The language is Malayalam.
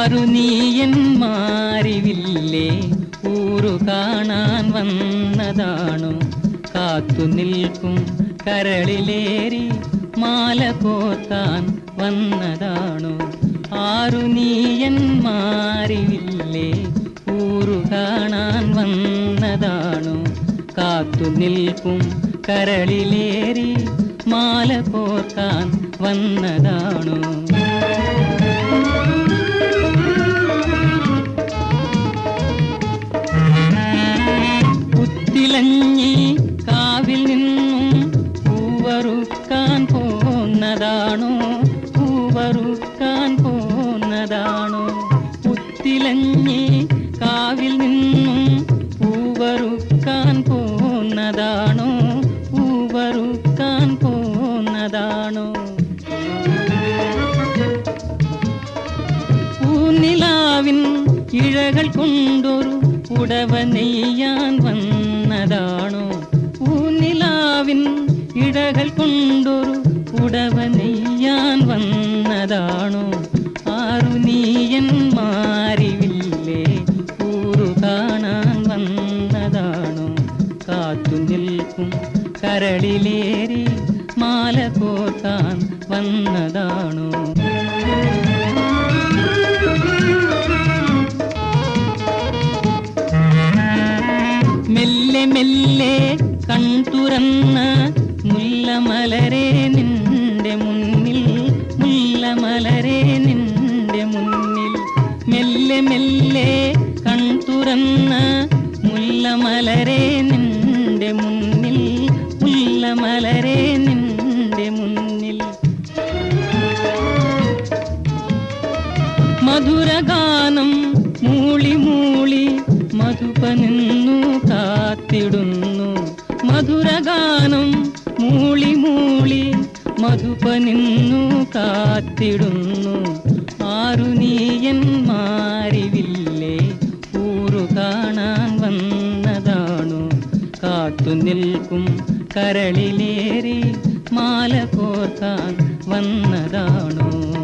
ആരു മാറിവില്ലേ? ഊറു കാണാൻ വന്നതാണു. കാത്തു നിൽക്കും കരളിലേറി മാല പോത്താൻ വന്നതാണു. ആറു നീയൻ മാറിവില്ലേ? ഊറു കാണാൻ വന്നതാണു. കാത്തു നിൽക്കും കരളിലേറി മാല കോർക്കാൻ വന്നതാണു. പൂവറുക്കാൻ പോന്നതാണോ? പുത്തിലഞ്ഞി കാവിൽ നിന്നും പൂവറുക്കാൻ പോന്നതാണോ? പൂവറുക്കാൻ പോന്നതാണോ? പൂനിലാവിൻ ഇഴകൾ കൊണ്ടൊരു ഉടവ നെയ്യാൻ വന്നതാണോ? പൂനിലാവിൻ ഇഴകൾ കൊണ്ടൊരു ഉടവ കാത്തു നിൽക്കും. കരളിലേറി മാല കോർത്താൻ വന്നതാണോ? മെല്ലെ മെല്ലെ കൺതുറന്ന മുല്ലമലരെ നിന്റെ മുന്നിൽ മുല്ലമലരെ നിന്റെ മുന്നിൽ. മെല്ലെ മെല്ലെ കൺതുറന്ന മുല്ലമലരെ നിന്റെ മധുരഗാനം മൂളി മൂളി മധുപനിന്നു കാത്തിടുന്നു. മധുരഗാനം മൂളി മൂളി മധുപനിന്നു കാത്തിടുന്നു. ആരു മാറിവില്ലേ ഊരു കാണാൻ വന്നതാണു. കാത്തു നിൽക്കും കരളിലേറി മാല കോർക്കാൻ വന്നതാണോ.